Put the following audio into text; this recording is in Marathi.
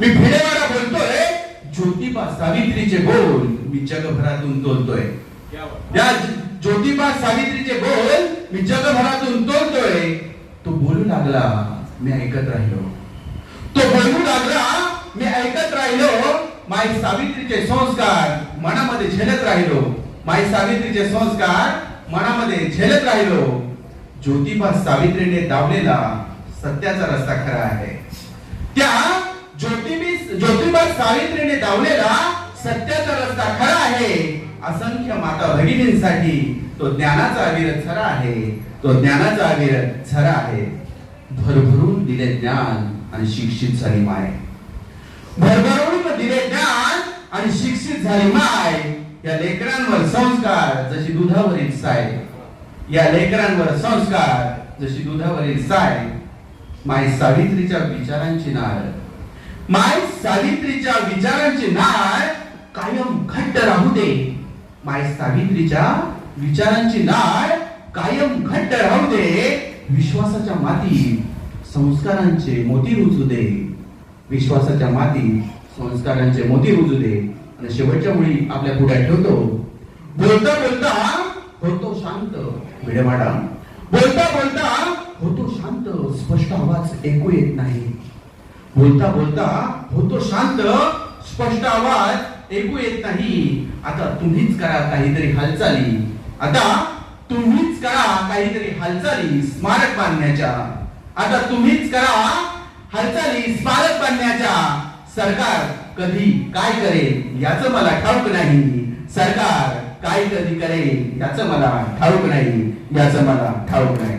मी भिडेवाडा बोलतोय. ज्योतिबा सावित्रीचे बोल. मी जगभरातून तोलतोय या ज- ज्योतिबा सावित्रीचे बोल मी जगभरातून तोलतोय तो बोलू लागला मी ऐकत राहिलो. तो बोलू लागला मी ऐकत राहिलो. माई सावित्रीचे संस्कार मनामध्ये झेलत राहिलो. माई सावित्रीचे संस्कार मनामध्ये झेलत राहिलो. ज्योतिबा सावित्रीने दावलेला सत्याचा रस्ता खरा आहे. त्या ज्योतिबा सावित्रीने धावलेला सत्याचा रस्ता खरा आहे असंख्य माता भगिनींसाठी तो ज्ञानाचा अविरत खरा आहे तो ज्ञानाचा अविरत खरा आहे. भरभरून दिले ज्ञान आणि शिक्षित झाली माय. भरभरून दिले ज्ञान आणि शिक्षित झाली माय. या लेकरांवर संस्कार जशी दुधावरील साय. या लेकरांवर संस्कार जशी दुधावरील साय. माय सावित्रीच्या विचारांची नाळ माय सावित्रीच्या विचारांची नाळ कायम घट्ट राहू दे. माय सावित्रीच्या विचारांची नाळ कायम घट्ट राहू दे. विश्वासाच्या माती संस्कारांचे मोती रुजू दे. विश्वासाच्या माती संस्कारांचे मोती रुजू दे. आणि शेवटच्या मुळी आपल्या पुढ्यात ठेवतो. बोलता बोलता होतो शांत. भिडे मॅडम बोलता बोलता होतो शांत. स्पष्ट आवाज ऐकू येत नाही. बोलता बोलता होतो शांत स्पष्ट आवाज ऐकू येत नाही. आता तुम्हीच करा काहीतरी हालचाली. आता तुम्हीच करा काहीतरी हालचाली स्मारक बांधण्याच्या. आता तुम्हीच करा हालचाली स्मारक बांधण्याच्या. सरकार कधी काय करेल याचं मला ठाऊक नाही. सरकार काय कधी करेल याचं मला ठाऊक नाही. याचं मला ठाऊक नाही.